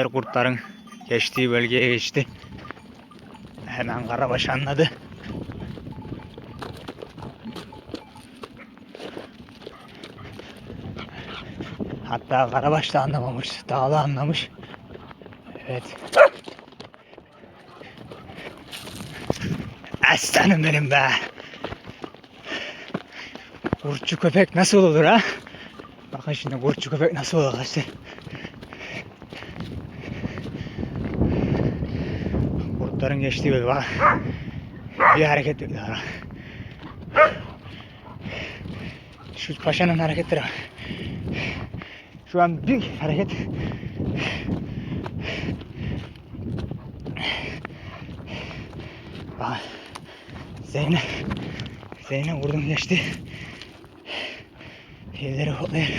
Köpekler kurtların geçtiği bölgeye geçti. Hemen Karabaş anladı. Hatta Karabaş da anlamamış. Dağlı anlamış. Evet. Aslanım benim be. Kurtçu köpek nasıl olur ha? Bakın şimdi kurtçu köpek nasıl olur arkadaşlar. Kurtların geçtiği bölge bak. Bir hareket yok daha. Şu paşanın hareketleri bak. Şu an bir hareket. Bak. Zeynep. Zeynep vurdum geçti. Elleri hoplayır.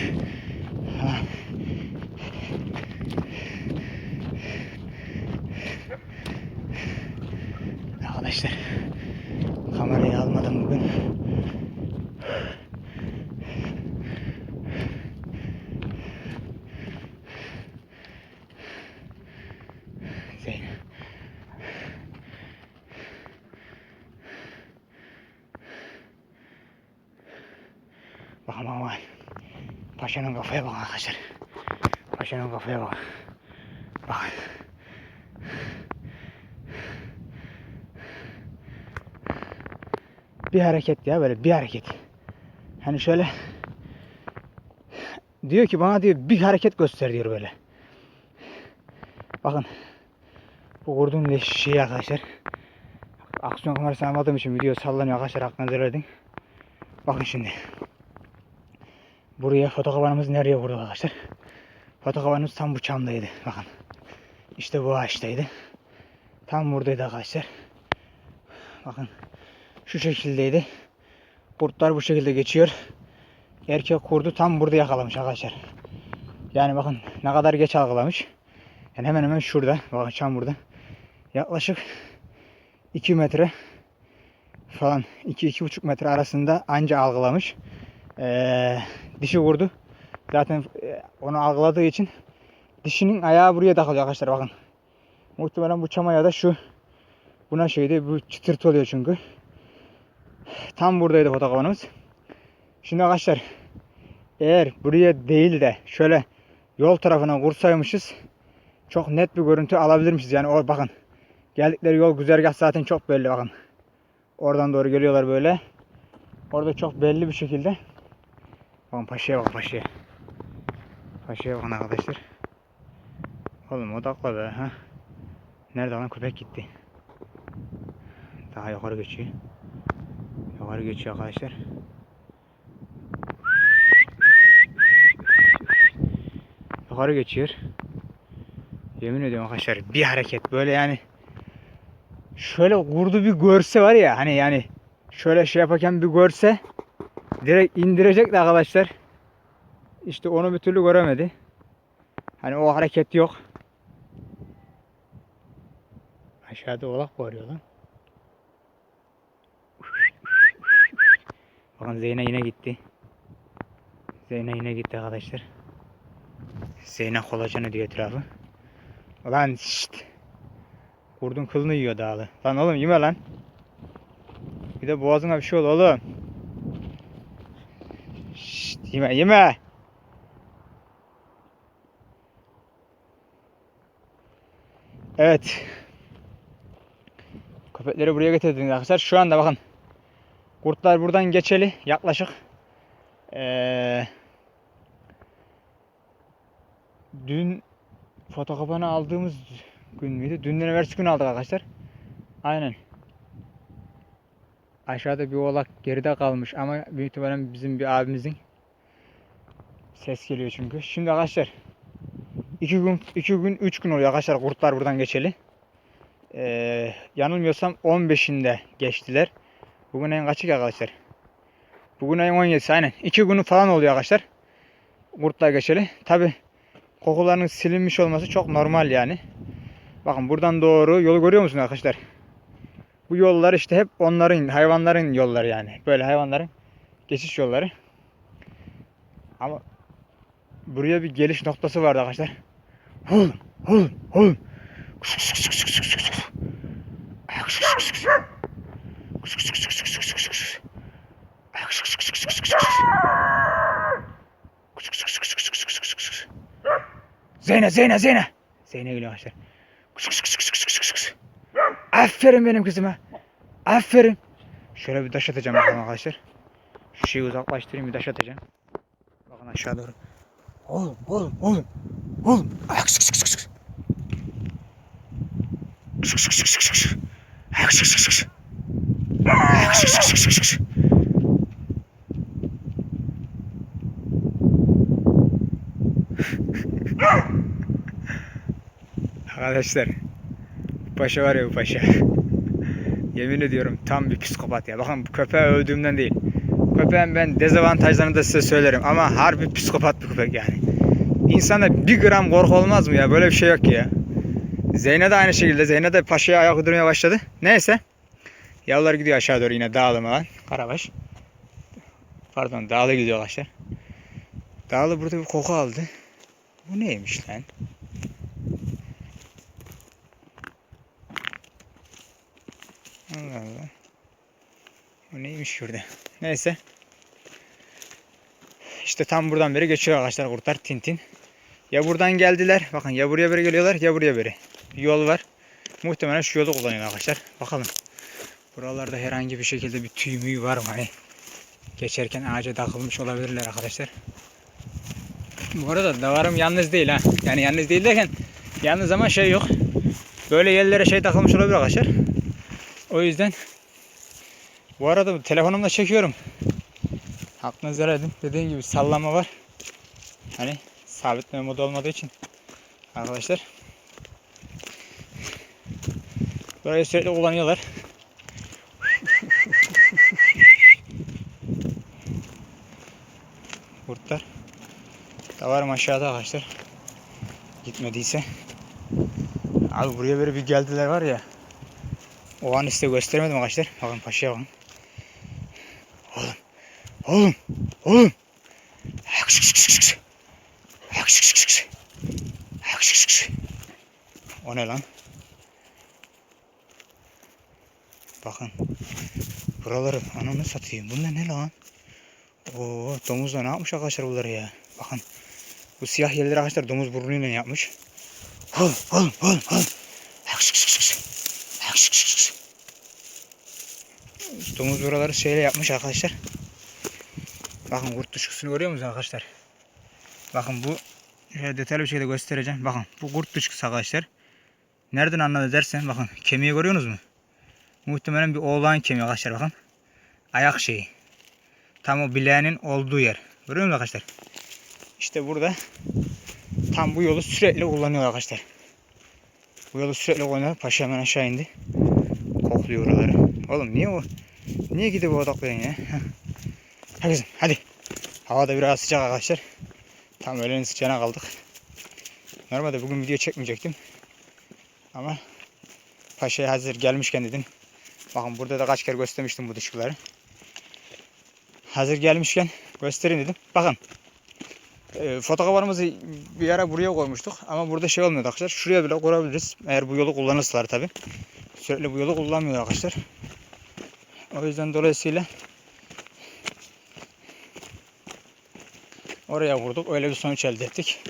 Bakın bakın. Paşanın kafaya bak arkadaşlar. Paşanın kafaya bak. Bak. Bir hareket ya böyle bir hareket. Hani şöyle diyor ki bana diyor bir hareket göster diyor böyle. Bakın. Bu kurduğum şey arkadaşlar. Aksiyon kamerası almadığım için video sallanıyor arkadaşlar aklınıza verdin. Bakın şimdi. Buraya fotokabanımız nereye vurdu arkadaşlar? Fotokabanımız tam bu çamdaydı. Bakın. İşte bu ağaçtaydı. Tam buradaydı arkadaşlar. Bakın. Şu şekildeydi. Kurtlar bu şekilde geçiyor. Erkek kurdu tam burada yakalamış arkadaşlar. Yani bakın ne kadar geç algılamış. Yani hemen hemen şurada. Bakın çam burada. Yaklaşık 2 metre falan 2-2,5 metre arasında anca algılamış. Ee, dişi vurdu. Zaten e, onu algıladığı için dişinin ayağı buraya takılıyor arkadaşlar bakın. Muhtemelen bu çam ayağı da şu buna şeydi bu çıtırtı oluyor çünkü. Tam buradaydı fotoğrafımız. Şimdi arkadaşlar eğer buraya değil de şöyle yol tarafına vursaymışız çok net bir görüntü alabilirmişiz. Yani or bakın geldikleri yol güzergah zaten çok belli bakın. Oradan doğru geliyorlar böyle. Orada çok belli bir şekilde Bakın paşaya bak paşaya. Paşaya bakın arkadaşlar. Oğlum odakla be ha. Nerede lan köpek gitti. Daha yukarı geçiyor. Yukarı geçiyor arkadaşlar. Yukarı geçiyor. Yemin ediyorum arkadaşlar bir hareket böyle yani şöyle vurdu bir görse var ya hani yani şöyle şey yaparken bir görse direkt indirecek de arkadaşlar. İşte onu bir türlü göremedi. Hani o hareket yok. Aşağıda oğlak bağırıyor lan. Bakın Zeyne yine gitti. Zeyne yine gitti arkadaşlar. Zeyne kolacanı diyor etrafı. Lan şşt. Kurdun kılını yiyor dağlı. Lan oğlum yeme lan. Bir de boğazına bir şey ol oğlum. Şşt yeme yeme. Evet. Köpekleri buraya getirdim arkadaşlar. Şu anda bakın. Kurtlar buradan geçeli yaklaşık ee, dün fotokapanı aldığımız gün müydü? Dünden evvelsi gün aldık arkadaşlar. Aynen. Aşağıda bir oğlak geride kalmış ama büyük ihtimalle bizim bir abimizin ses geliyor çünkü. Şimdi arkadaşlar iki gün, iki gün, üç gün oluyor arkadaşlar kurtlar buradan geçeli. Ee, yanılmıyorsam 15'inde geçtiler. Bugün ayın kaçı ki arkadaşlar? Bugün ayın 17'si aynen. 2 günü falan oluyor arkadaşlar. Kurtlar geçeli. Tabi kokularının silinmiş olması çok normal yani. Bakın buradan doğru yolu görüyor musunuz arkadaşlar? Bu yollar işte hep onların, hayvanların yolları yani. Böyle hayvanların geçiş yolları. Ama buraya bir geliş noktası vardı arkadaşlar. Oğlum, oğlum, oğlum. Zeyne, Zeyne, Zeyne. Zeyne geliyor arkadaşlar. Aferin benim kızıma. Aferin. Şöyle bir taş atacağım arkadaşlar. Şu şeyi uzaklaştırayım bir taş atacağım. Bakın aşağı doğru. Oğlum, oğlum, oğlum. Oğlum. Ayak sık sık sık sık. Sık sık sık sık sık. Ayak sık sık sık sık. Ayak sık sık sık sık sık. Arkadaşlar bu paşa var ya bu paşa. Yemin ediyorum tam bir psikopat ya. Bakın bu köpeği övdüğümden değil. Köpeğin ben dezavantajlarını da size söylerim ama harbi psikopat bir köpek yani. İnsanda bir gram korku olmaz mı ya? Böyle bir şey yok ya. Zeyne de aynı şekilde. Zeyne de paşaya ayak uydurmaya başladı. Neyse. Yavrular gidiyor aşağı doğru yine dağılım alan. Karabaş. Pardon dağlı gidiyor arkadaşlar. Dağlı burada bir koku aldı. Bu neymiş lan? Allah Allah. Bu neymiş şurada? Neyse. İşte tam buradan beri geçiyor arkadaşlar kurtlar tintin. Ya buradan geldiler. Bakın ya buraya beri geliyorlar ya buraya beri. Yol var. Muhtemelen şu yolu kullanıyor arkadaşlar. Bakalım. Buralarda herhangi bir şekilde bir tüy müyü var mı? Hani geçerken ağaca takılmış olabilirler arkadaşlar. Bu arada davarım yalnız değil ha. Yani yalnız değil derken yalnız ama şey yok. Böyle yerlere şey takılmış olabilir arkadaşlar. O yüzden bu arada telefonumla çekiyorum. Aklınızı edin. Dediğim gibi sallama var. Hani sabitleme modu olmadığı için arkadaşlar. Burayı sürekli kullanıyorlar. Kurtlar. Davarım aşağıda arkadaşlar. Gitmediyse. Abi buraya böyle bir geldiler var ya. O an size gösteremedim arkadaşlar. Bakın paşaya bakın. Oğlum. Oğlum. Oğlum. Ayak sık sık sık sık. Ayak sık. Ayak. O ne lan? Bakın. Buraları ananı satayım. Bunlar ne lan? Oo, domuzla ne yapmış arkadaşlar bunları ya? Bakın. Bu siyah yerleri arkadaşlar domuz burnuyla yapmış. Oğlum, oğlum, oğlum, oğlum. Ayak sık sık sık. Ayak. Domuz buraları şeyle yapmış arkadaşlar. Bakın kurt dışkısını görüyor musunuz arkadaşlar? Bakın bu detaylı bir şekilde göstereceğim. Bakın bu kurt dışkısı arkadaşlar. Nereden anladı dersen bakın kemiği görüyorsunuz mu? Muhtemelen bir oğlan kemiği arkadaşlar bakın. Ayak şeyi. Tam o bileğinin olduğu yer. Görüyor musunuz arkadaşlar? İşte burada tam bu yolu sürekli kullanıyor arkadaşlar. Bu yolu sürekli kullanıyor. Paşa hemen aşağı indi. Kokluyor oraları. Oğlum niye o? Niye gidip odaklıyorsun ya? Heh. Hadi. Hava da biraz sıcak arkadaşlar. Tam öğlenin sıcağına kaldık. Normalde bugün video çekmeyecektim. Ama Paşa'ya hazır gelmişken dedim. Bakın burada da kaç kere göstermiştim bu dışkıları. Hazır gelmişken göstereyim dedim. Bakın. E, fotoğraflarımızı bir ara buraya koymuştuk. Ama burada şey olmuyor arkadaşlar. Şuraya bile kurabiliriz. Eğer bu yolu kullanırsalar tabi. Sürekli bu yolu kullanmıyor arkadaşlar. O yüzden dolayısıyla oraya vurduk. Öyle bir sonuç elde ettik.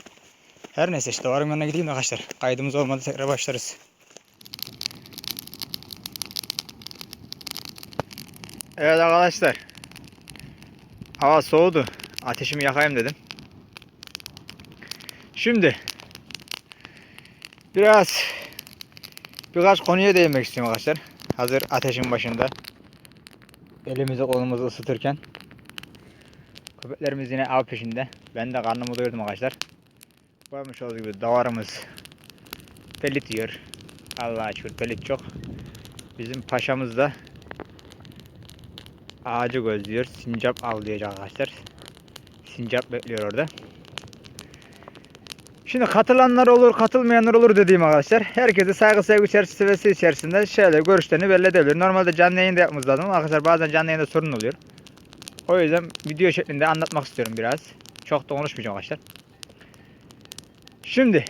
Her neyse işte varım yanına gideyim de arkadaşlar. Kaydımız olmadı tekrar başlarız. Evet arkadaşlar. Hava soğudu. Ateşimi yakayım dedim. Şimdi biraz birkaç konuya değinmek istiyorum arkadaşlar. Hazır ateşin başında elimizi kolumuzu ısıtırken köpeklerimiz yine av peşinde. Ben de karnımı doyurdum arkadaşlar. Görmüş olduğunuz gibi davarımız pelit yiyor. Allah'a şükür pelit çok. Bizim paşamız da ağacı gözlüyor. Sincap avlayacak arkadaşlar. Sincap bekliyor orada. Şimdi katılanlar olur, katılmayanlar olur dediğim arkadaşlar. Herkese saygı sevgi çerçevesi içerisinde şöyle görüşlerini belli edebilir. Normalde canlı yayında yapmamız lazım arkadaşlar bazen canlı yayında sorun oluyor. O yüzden video şeklinde anlatmak istiyorum biraz. Çok da konuşmayacağım arkadaşlar. Şimdi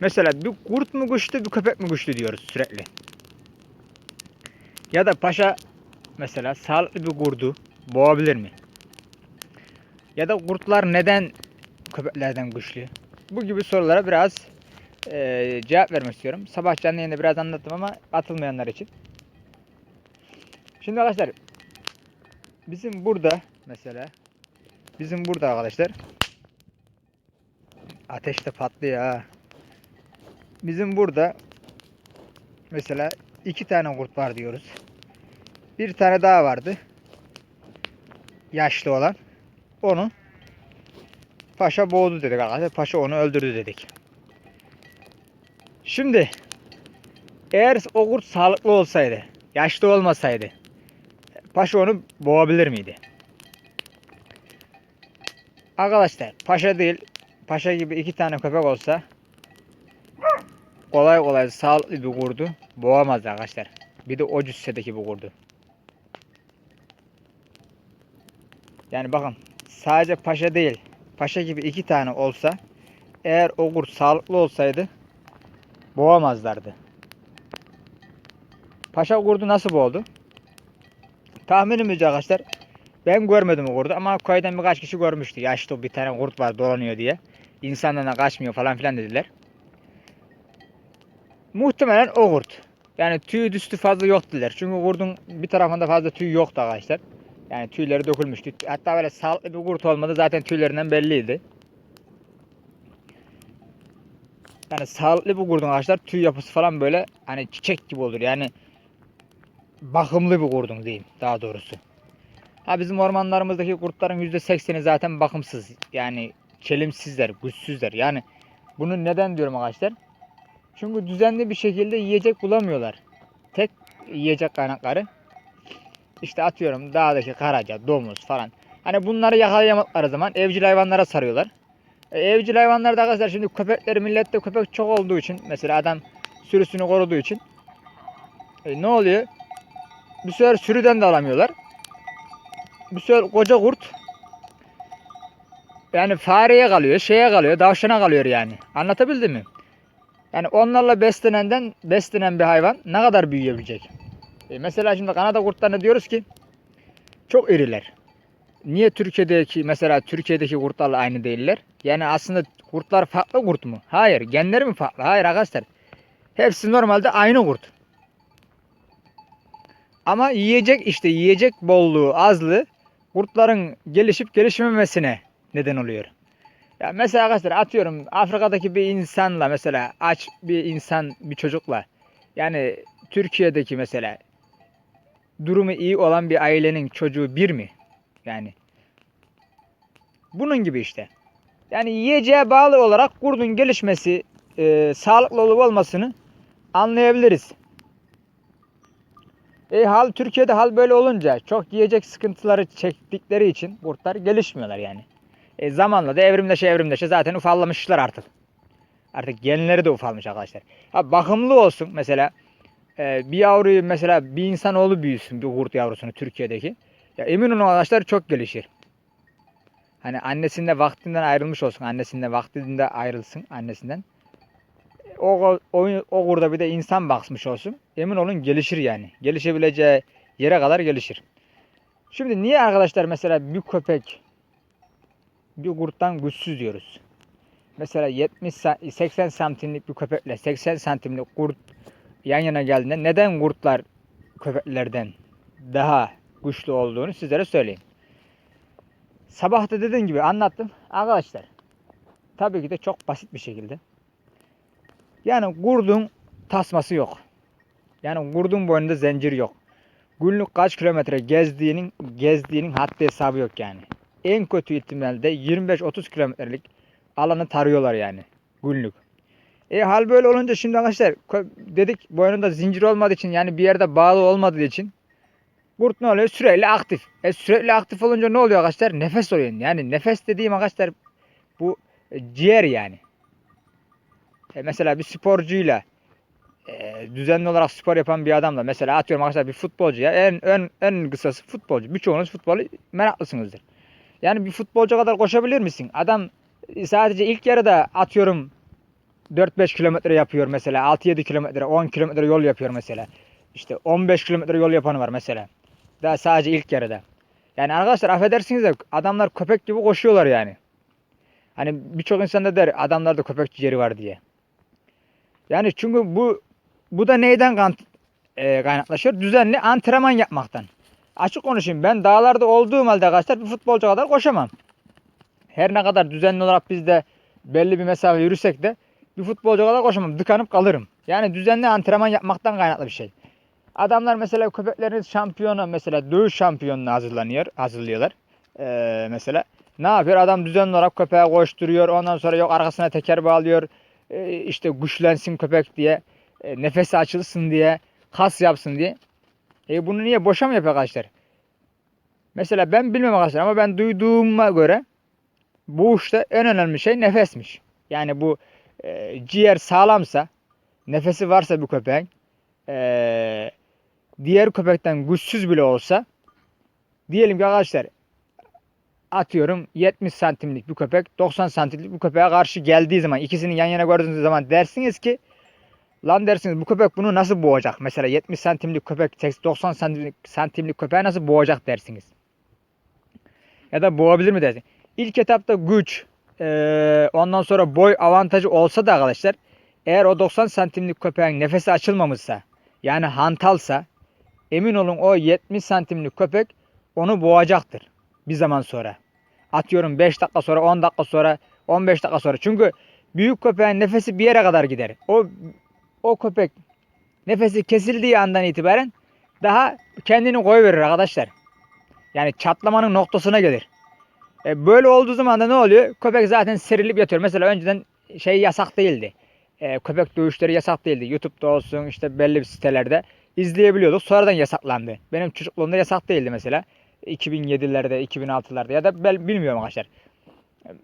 mesela bir kurt mu güçlü bir köpek mi güçlü diyoruz sürekli. Ya da paşa mesela sağlıklı bir kurdu boğabilir mi? Ya da kurtlar neden köpeklerden güçlü? Bu gibi sorulara biraz eee, cevap vermek istiyorum. Sabah canlı yayında biraz anlattım ama atılmayanlar için. Şimdi arkadaşlar bizim burada mesela bizim burada arkadaşlar ateş de patlıyor ha. Bizim burada mesela iki tane kurt var diyoruz. Bir tane daha vardı. Yaşlı olan. Onu Paşa boğdu dedik arkadaşlar. Paşa onu öldürdü dedik. Şimdi eğer o kurt sağlıklı olsaydı, yaşlı olmasaydı Paşa onu boğabilir miydi? Arkadaşlar paşa değil, paşa gibi iki tane köpek olsa kolay kolay sağlıklı bir kurdu boğamaz arkadaşlar. Bir de o cüssedeki bir kurdu. Yani bakın sadece paşa değil, paşa gibi iki tane olsa eğer o kurt sağlıklı olsaydı boğamazlardı. Paşa kurdu nasıl boğdu? Tahminimizce arkadaşlar ben görmedim o kurdu ama köyden birkaç kişi görmüştü. Yaşlı bir tane kurt var dolanıyor diye. İnsandan da kaçmıyor falan filan dediler. Muhtemelen o kurt. Yani tüy üstü fazla yok dediler. Çünkü kurdun bir tarafında fazla tüy yoktu arkadaşlar. Yani tüyleri dökülmüştü. Hatta böyle sağlıklı bir kurt olmadı zaten tüylerinden belliydi. Yani sağlıklı bir kurdun arkadaşlar tüy yapısı falan böyle hani çiçek gibi olur. Yani bakımlı bir kurdun diyeyim daha doğrusu. Ha bizim ormanlarımızdaki kurtların %80'i zaten bakımsız. Yani çelimsizler, güçsüzler. Yani bunu neden diyorum arkadaşlar? Çünkü düzenli bir şekilde yiyecek bulamıyorlar. Tek yiyecek kaynakları işte atıyorum dağdaki karaca, domuz falan. Hani bunları yakalayamadıkları zaman evcil hayvanlara sarıyorlar. E, evcil hayvanlarda arkadaşlar şimdi köpekleri millette köpek çok olduğu için mesela adam sürüsünü koruduğu için e, ne oluyor? Bu sefer sürüden de alamıyorlar. Bu sefer koca kurt yani fareye kalıyor, şeye kalıyor, tavşana kalıyor yani. Anlatabildim mi? Yani onlarla beslenenden beslenen bir hayvan ne kadar büyüyebilecek? E mesela şimdi Kanada kurtlarına diyoruz ki çok iriler. Niye Türkiye'deki mesela Türkiye'deki kurtlarla aynı değiller? Yani aslında kurtlar farklı kurt mu? Hayır. Genleri mi farklı? Hayır arkadaşlar. Hepsi normalde aynı kurt. Ama yiyecek işte yiyecek bolluğu, azlığı kurtların gelişip gelişmemesine neden oluyor. Ya mesela arkadaşlar atıyorum Afrika'daki bir insanla mesela aç bir insan bir çocukla yani Türkiye'deki mesela durumu iyi olan bir ailenin çocuğu bir mi? Yani bunun gibi işte. Yani yiyeceğe bağlı olarak kurdun gelişmesi, e, sağlıklı olup olmasını anlayabiliriz. E hal Türkiye'de hal böyle olunca çok yiyecek sıkıntıları çektikleri için kurtlar gelişmiyorlar yani. E zamanla da evrimleşe evrimleşe zaten ufallamışlar artık. Artık genleri de ufalmış arkadaşlar. Ha, bakımlı olsun mesela e, bir yavruyu mesela bir insanoğlu büyüsün bir kurt yavrusunu Türkiye'deki. Ya emin olun arkadaşlar çok gelişir. Hani annesinde vaktinden ayrılmış olsun. Annesinde vaktinde ayrılsın annesinden. O, o, o kurda bir de insan bakmış olsun. Emin olun gelişir yani. Gelişebileceği yere kadar gelişir. Şimdi niye arkadaşlar mesela bir köpek bir kurttan güçsüz diyoruz? Mesela 70 sa- 80 santimlik bir köpekle 80 santimlik kurt yan yana geldiğinde neden kurtlar köpeklerden daha güçlü olduğunu sizlere söyleyeyim. Sabah da dediğim gibi anlattım. Arkadaşlar tabii ki de çok basit bir şekilde. Yani kurdun tasması yok. Yani kurdun boynunda zincir yok. Günlük kaç kilometre gezdiğinin gezdiğinin haddi hesabı yok yani. En kötü ihtimalle 25-30 kilometrelik alanı tarıyorlar yani günlük. E hal böyle olunca şimdi arkadaşlar dedik boynunda zincir olmadığı için yani bir yerde bağlı olmadığı için kurt ne oluyor? Sürekli aktif. E sürekli aktif olunca ne oluyor arkadaşlar? Nefes oluyor. Yani nefes dediğim arkadaşlar bu e, ciğer yani. E mesela bir sporcuyla e, düzenli olarak spor yapan bir adamla mesela atıyorum arkadaşlar bir futbolcuya en en en kısası futbolcu. Birçoğunuz futbolu meraklısınızdır. Yani bir futbolcu kadar koşabilir misin? Adam sadece ilk yarıda atıyorum 4-5 kilometre yapıyor mesela. 6-7 kilometre, 10 kilometre yol yapıyor mesela. İşte 15 kilometre yol yapanı var mesela. Daha sadece ilk yarıda. Yani arkadaşlar affedersiniz de adamlar köpek gibi koşuyorlar yani. Hani birçok insan da der adamlarda köpek ciğeri var diye. Yani çünkü bu bu da neyden kan- e, kaynaklaşıyor? Düzenli antrenman yapmaktan. Açık konuşayım ben dağlarda olduğum halde arkadaşlar bir futbolcu kadar koşamam. Her ne kadar düzenli olarak biz de belli bir mesafe yürüsek de bir futbolcu kadar koşamam. Dıkanıp kalırım. Yani düzenli antrenman yapmaktan kaynaklı bir şey. Adamlar mesela köpeklerin şampiyonu mesela dövüş şampiyonuna hazırlanıyor, hazırlıyorlar. Ee, mesela ne yapıyor? Adam düzenli olarak köpeğe koşturuyor. Ondan sonra yok arkasına teker bağlıyor. Ee, işte güçlensin köpek diye. e, nefesi açılsın diye. Kas yapsın diye. E bunu niye boşa mı yapıyor arkadaşlar? Mesela ben bilmem arkadaşlar ama ben duyduğuma göre bu işte en önemli şey nefesmiş. Yani bu e, ciğer sağlamsa, nefesi varsa bir köpeğin, e, diğer köpekten güçsüz bile olsa, diyelim ki arkadaşlar atıyorum 70 santimlik bir köpek 90 santimlik bir köpeğe karşı geldiği zaman ikisini yan yana gördüğünüz zaman dersiniz ki lan dersiniz bu köpek bunu nasıl boğacak? Mesela 70 santimlik köpek 90 santimlik, santimlik köpeği nasıl boğacak dersiniz. Ya da boğabilir mi dersiniz. İlk etapta güç, eee, ondan sonra boy avantajı olsa da arkadaşlar eğer o 90 santimlik köpeğin nefesi açılmamışsa yani hantalsa emin olun o 70 santimlik köpek onu boğacaktır bir zaman sonra. Atıyorum 5 dakika sonra 10 dakika sonra 15 dakika sonra. Çünkü büyük köpeğin nefesi bir yere kadar gider. O o köpek nefesi kesildiği andan itibaren daha kendini koyverir arkadaşlar. Yani çatlamanın noktasına gelir. E, böyle olduğu zaman da ne oluyor? Köpek zaten serilip yatıyor. Mesela önceden şey yasak değildi. E, köpek dövüşleri yasak değildi. YouTube'da olsun işte belli bir sitelerde izleyebiliyorduk. Sonradan yasaklandı. Benim çocukluğumda yasak değildi mesela. 2007'lerde, 2006'larda ya da ben bilmiyorum arkadaşlar.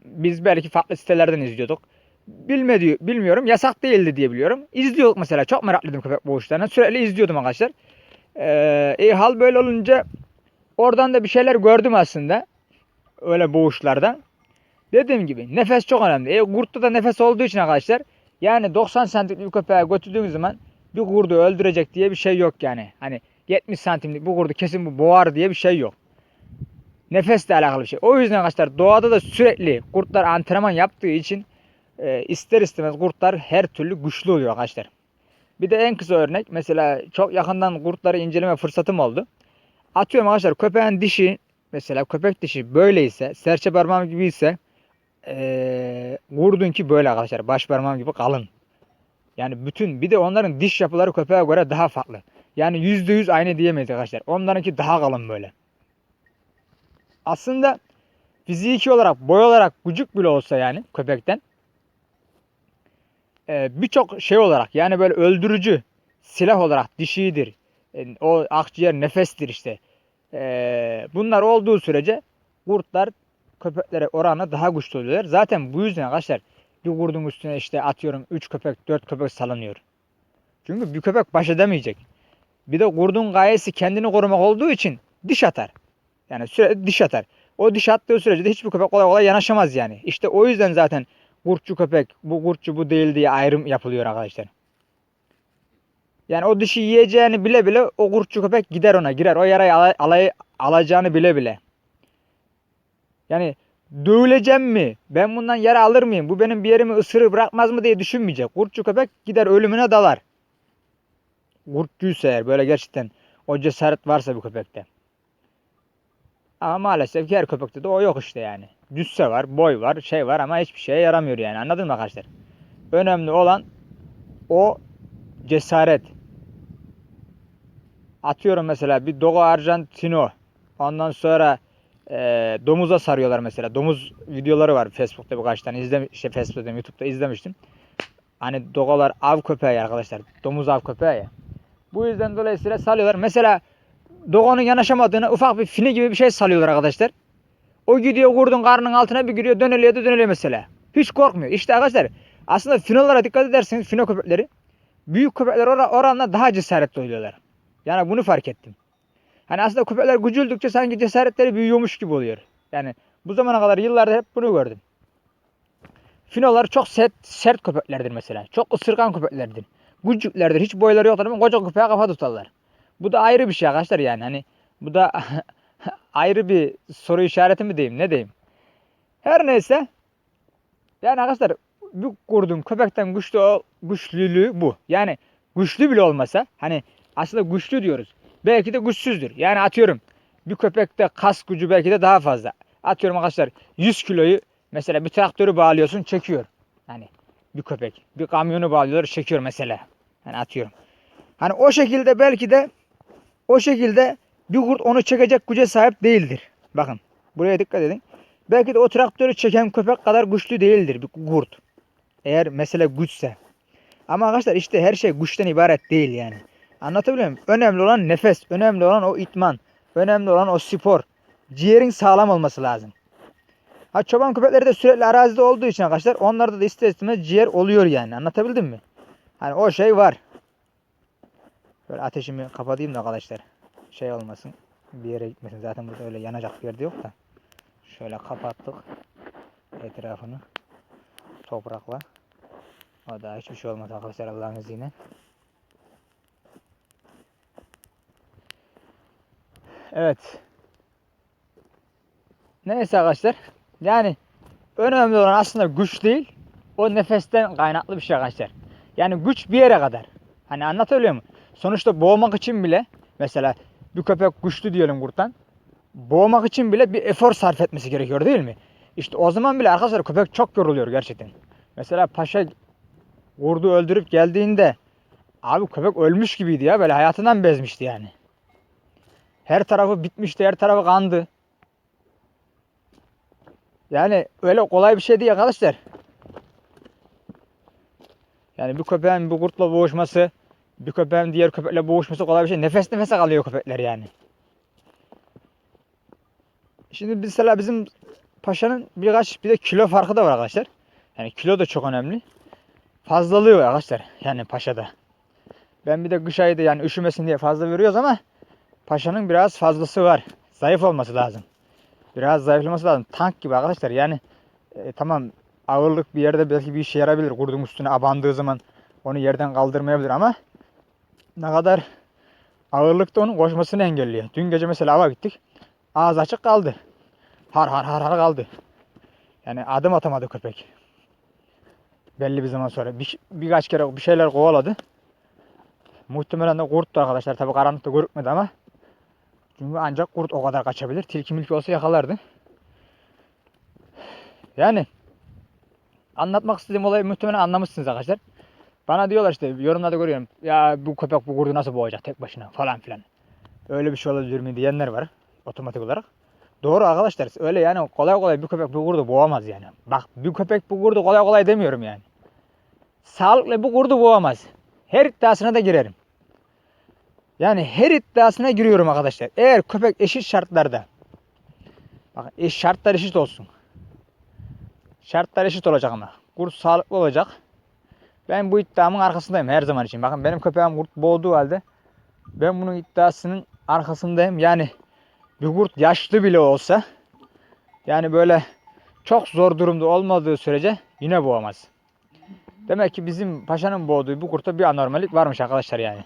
Biz belki farklı sitelerden izliyorduk. Bilmedi, bilmiyorum. Yasak değildi diye biliyorum. İzliyorduk mesela. Çok meraklıydım köpek boğuşlarına. Sürekli izliyordum arkadaşlar. Ee, e, hal böyle olunca oradan da bir şeyler gördüm aslında. Öyle boğuşlardan. Dediğim gibi nefes çok önemli. E, kurtta da nefes olduğu için arkadaşlar yani 90 santimlik bir köpeğe götürdüğünüz zaman bir kurdu öldürecek diye bir şey yok yani. Hani 70 santimlik bu kurdu kesin bu boğar diye bir şey yok. Nefesle alakalı bir şey. O yüzden arkadaşlar doğada da sürekli kurtlar antrenman yaptığı için e, ister istemez kurtlar her türlü güçlü oluyor arkadaşlar. Bir de en kısa örnek mesela çok yakından kurtları inceleme fırsatım oldu. Atıyorum arkadaşlar köpeğin dişi mesela köpek dişi böyleyse serçe parmağım gibi ise e, kurdun ki böyle arkadaşlar baş parmağım gibi kalın. Yani bütün bir de onların diş yapıları köpeğe göre daha farklı. Yani %100 aynı diyemeyiz arkadaşlar. Onlarınki daha kalın böyle. Aslında fiziki olarak, boy olarak küçük bile olsa yani köpekten e, birçok şey olarak yani böyle öldürücü silah olarak dişidir. E, o akciğer nefestir işte. E, bunlar olduğu sürece kurtlar köpeklere oranla daha güçlü oluyorlar. Zaten bu yüzden arkadaşlar bir kurdun üstüne işte atıyorum 3 köpek 4 köpek salınıyor. Çünkü bir köpek baş edemeyecek. Bir de kurdun gayesi kendini korumak olduğu için diş atar. Yani sürekli diş atar. O diş attığı sürece de hiçbir köpek kolay kolay yanaşamaz yani. İşte o yüzden zaten kurtçu köpek bu kurtçu bu değil diye ayrım yapılıyor arkadaşlar. Yani o dişi yiyeceğini bile bile o kurtçu köpek gider ona girer. O yarayı alay, alay- alacağını bile bile. Yani dövüleceğim mi? Ben bundan yara alır mıyım? Bu benim bir yerimi ısırır bırakmaz mı diye düşünmeyecek. Kurtçu köpek gider ölümüne dalar. Kurtçuysa eğer böyle gerçekten o cesaret varsa bir köpekte. Ama maalesef ki her köpekte de o yok işte yani. Cüsse var, boy var, şey var ama hiçbir şeye yaramıyor yani. Anladın mı arkadaşlar? Önemli olan o cesaret. Atıyorum mesela bir Dogo Argentino. Ondan sonra e, domuza sarıyorlar mesela. Domuz videoları var Facebook'ta birkaç tane. İzlem şey Facebook'ta YouTube'da izlemiştim. Hani dogolar av köpeği arkadaşlar. Domuz av köpeği. Bu yüzden dolayısıyla salıyorlar. Mesela Dogonun yanaşamadığını ufak bir fini gibi bir şey salıyorlar arkadaşlar. O gidiyor kurdun karnının altına bir giriyor döneliyor da döneliyor mesela. Hiç korkmuyor. İşte arkadaşlar aslında finolara dikkat ederseniz fino köpekleri büyük köpekler or oranla daha cesaretli oluyorlar. Yani bunu fark ettim. Hani aslında köpekler gücüldükçe sanki cesaretleri büyüyormuş gibi oluyor. Yani bu zamana kadar yıllarda hep bunu gördüm. Finolar çok sert, sert köpeklerdir mesela. Çok ısırgan köpeklerdir. Gücüklerdir. Hiç boyları yoktur ama koca köpeğe kafa tutarlar. Bu da ayrı bir şey arkadaşlar yani. Hani bu da ayrı bir soru işareti mi diyeyim ne diyeyim. Her neyse. Yani arkadaşlar bu kurdun köpekten güçlü ol- güçlülüğü bu. Yani güçlü bile olmasa hani aslında güçlü diyoruz. Belki de güçsüzdür. Yani atıyorum bir köpekte kas gücü belki de daha fazla. Atıyorum arkadaşlar 100 kiloyu mesela bir traktörü bağlıyorsun çekiyor. Hani bir köpek. Bir kamyonu bağlıyorlar çekiyor mesela. Hani atıyorum. Hani o şekilde belki de o şekilde bir kurt onu çekecek güce sahip değildir. Bakın buraya dikkat edin. Belki de o traktörü çeken köpek kadar güçlü değildir bir kurt. Eğer mesele güçse. Ama arkadaşlar işte her şey güçten ibaret değil yani. Anlatabiliyor muyum? Önemli olan nefes, önemli olan o itman, önemli olan o spor. Ciğerin sağlam olması lazım. Ha çoban köpekleri de sürekli arazide olduğu için arkadaşlar onlarda da ister istemez ciğer oluyor yani. Anlatabildim mi? Hani o şey var. Böyle ateşimi kapatayım da arkadaşlar. Şey olmasın. Bir yere gitmesin. Zaten burada öyle yanacak bir yerde yok da. Şöyle kapattık. Etrafını. Toprakla. O da hiçbir şey olmaz arkadaşlar Allah'ın izniyle. Evet. Neyse arkadaşlar. Yani önemli olan aslında güç değil. O nefesten kaynaklı bir şey arkadaşlar. Yani güç bir yere kadar. Hani anlatabiliyor muyum? Sonuçta boğmak için bile mesela bir köpek güçlü diyelim kurttan. Boğmak için bile bir efor sarf etmesi gerekiyor değil mi? İşte o zaman bile arkadaşlar köpek çok yoruluyor gerçekten. Mesela paşa kurdu öldürüp geldiğinde abi köpek ölmüş gibiydi ya böyle hayatından bezmişti yani. Her tarafı bitmişti, her tarafı kandı. Yani öyle kolay bir şey değil arkadaşlar. Yani bir köpeğin bir kurtla boğuşması, bir köpeğin diğer köpekle boğuşması kolay bir şey. Nefes nefese kalıyor köpekler yani. Şimdi mesela bizim paşanın birkaç bir de kilo farkı da var arkadaşlar. Yani kilo da çok önemli. Fazlalığı var arkadaşlar. Yani paşada. Ben bir de kış ayı da yani üşümesin diye fazla veriyoruz ama paşanın biraz fazlası var. Zayıf olması lazım. Biraz zayıflaması lazım. Tank gibi arkadaşlar. Yani e, tamam ağırlık bir yerde belki bir işe yarabilir. Kurdun üstüne abandığı zaman onu yerden kaldırmayabilir ama ne kadar ağırlık da onun koşmasını engelliyor. Dün gece mesela hava gittik. Ağız açık kaldı. Har har har har kaldı. Yani adım atamadı köpek. Belli bir zaman sonra. Bir, birkaç kere bir şeyler kovaladı. Muhtemelen de kurttu arkadaşlar. Tabi karanlıkta görükmedi ama. Çünkü ancak kurt o kadar kaçabilir. Tilki milki olsa yakalardı. Yani anlatmak istediğim olayı muhtemelen anlamışsınız arkadaşlar. Bana diyorlar işte yorumlarda görüyorum. Ya bu köpek bu kurdu nasıl boğacak tek başına falan filan. Öyle bir şey olabilir mi diyenler var otomatik olarak. Doğru arkadaşlar öyle yani kolay kolay bir köpek bir kurdu boğamaz yani. Bak bir köpek bir kurdu kolay kolay demiyorum yani. Sağlıklı bir kurdu boğamaz. Her iddiasına da girerim. Yani her iddiasına giriyorum arkadaşlar. Eğer köpek eşit şartlarda eş şartlar eşit olsun. Şartlar eşit olacak ama. Kurt sağlıklı olacak. Ben bu iddiamın arkasındayım her zaman için. Bakın benim köpeğim kurt boğduğu halde ben bunun iddiasının arkasındayım. Yani bir kurt yaşlı bile olsa yani böyle çok zor durumda olmadığı sürece yine boğamaz. Demek ki bizim paşanın boğduğu bu kurtta bir anormallik varmış arkadaşlar yani.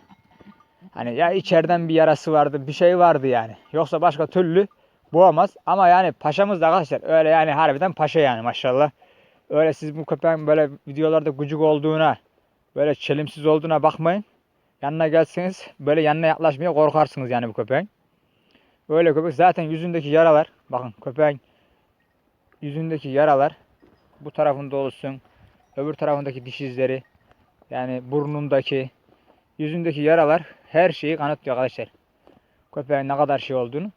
Hani ya içeriden bir yarası vardı, bir şey vardı yani. Yoksa başka türlü boğamaz. Ama yani paşamız da arkadaşlar öyle yani harbiden paşa yani maşallah. Öyle siz bu köpeğin böyle videolarda gıcık olduğuna, böyle çelimsiz olduğuna bakmayın. Yanına gelseniz böyle yanına yaklaşmaya korkarsınız yani bu köpeğin. Böyle köpek zaten yüzündeki yaralar. Bakın köpeğin yüzündeki yaralar bu tarafında olsun. Öbür tarafındaki diş izleri. Yani burnundaki, yüzündeki yaralar her şeyi kanıtlıyor arkadaşlar. Köpeğin ne kadar şey olduğunu.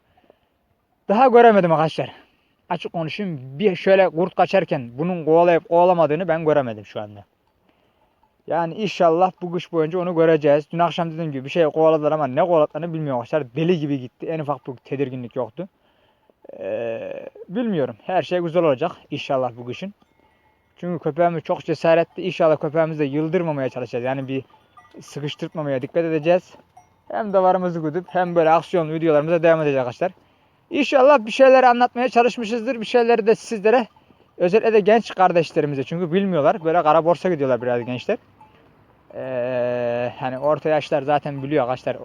Daha göremedim arkadaşlar. Açık konuşayım. Bir şöyle kurt kaçarken bunun kovalayıp kovalamadığını ben göremedim şu anda. Yani inşallah bu kış boyunca onu göreceğiz. Dün akşam dediğim gibi bir şey kovaladılar ama ne kovaladıklarını bilmiyorum arkadaşlar. Deli gibi gitti. En ufak bir tedirginlik yoktu. Ee, bilmiyorum. Her şey güzel olacak inşallah bu kışın. Çünkü köpeğimiz çok cesaretli. İnşallah köpeğimizi de yıldırmamaya çalışacağız. Yani bir sıkıştırmamaya dikkat edeceğiz. Hem davarımızı güdüp hem böyle aksiyon videolarımıza devam edeceğiz arkadaşlar. İnşallah bir şeyler anlatmaya çalışmışızdır. Bir şeyleri de sizlere Özellikle de genç kardeşlerimize çünkü bilmiyorlar. Böyle kara borsa gidiyorlar biraz gençler. Ee, hani orta yaşlar zaten biliyor arkadaşlar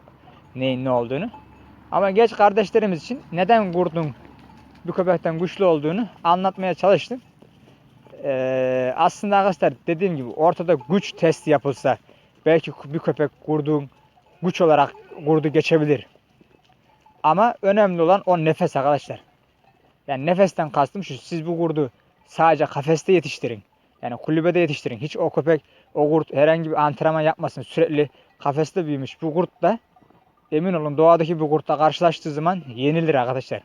neyin ne olduğunu. Ama genç kardeşlerimiz için neden kurdun bir köpekten güçlü olduğunu anlatmaya çalıştım. Ee, aslında arkadaşlar dediğim gibi ortada güç testi yapılsa belki bir köpek kurduğun güç olarak kurdu geçebilir. Ama önemli olan o nefes arkadaşlar. Yani nefesten kastım şu siz bu kurdu sadece kafeste yetiştirin. Yani kulübede yetiştirin. Hiç o köpek o kurt herhangi bir antrenman yapmasın. Sürekli kafeste büyümüş bu kurt da emin olun doğadaki bir kurtla karşılaştığı zaman yenilir arkadaşlar.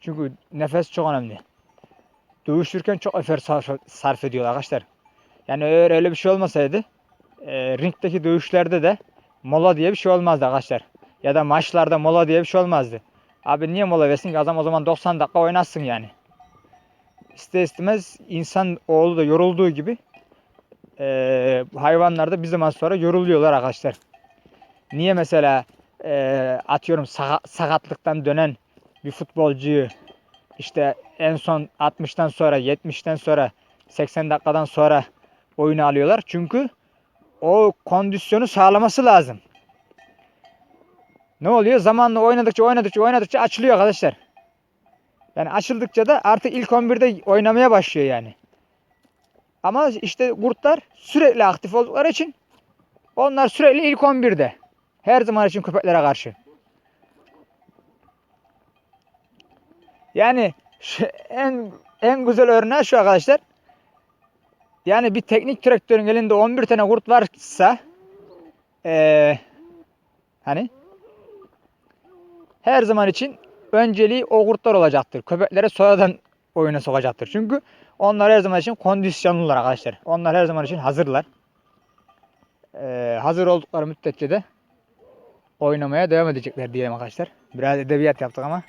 Çünkü nefes çok önemli. Dövüşürken çok efor sarf, ediyor arkadaşlar. Yani eğer öyle bir şey olmasaydı e, ringdeki dövüşlerde de mola diye bir şey olmazdı arkadaşlar. Ya da maçlarda mola diye bir şey olmazdı. Abi niye mola versin ki adam o zaman 90 dakika oynasın yani. İster istemez insan oğlu da yorulduğu gibi e, hayvanlar da bir zaman sonra yoruluyorlar arkadaşlar. Niye mesela e, atıyorum saka- sakatlıktan dönen bir futbolcuyu işte en son 60'tan sonra 70'ten sonra 80 dakikadan sonra oyuna alıyorlar. Çünkü o kondisyonu sağlaması lazım. Ne oluyor? Zamanla oynadıkça oynadıkça oynadıkça açılıyor arkadaşlar. Yani açıldıkça da artık ilk 11'de oynamaya başlıyor yani. Ama işte kurtlar sürekli aktif oldukları için onlar sürekli ilk 11'de. Her zaman için köpeklere karşı. Yani en en güzel örneği şu arkadaşlar. Yani bir teknik traktörün elinde 11 tane kurt varsa eee hani her zaman için önceliği o kurtlar olacaktır. Köpeklere sonradan oyuna sokacaktır. Çünkü onlar her zaman için kondisyonlular arkadaşlar. Onlar her zaman için hazırlar. Eee, hazır oldukları müddetçe de oynamaya devam edecekler diyelim arkadaşlar. Biraz edebiyat yaptık ama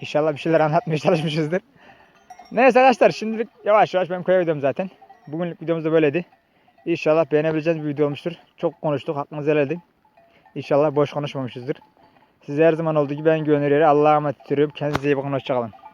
inşallah bir şeyler anlatmaya çalışmışızdır. Neyse arkadaşlar şimdilik yavaş yavaş benim köye gidiyorum zaten. Bugünlük videomuz da böyleydi. İnşallah beğenebileceğiniz bir video olmuştur. Çok konuştuk hakkınızı helal edin. İnşallah boş konuşmamışızdır. Size her zaman olduğu gibi ben güveniyorum. Allah'a emanet ediyorum. Kendinize iyi bakın. Hoşçakalın.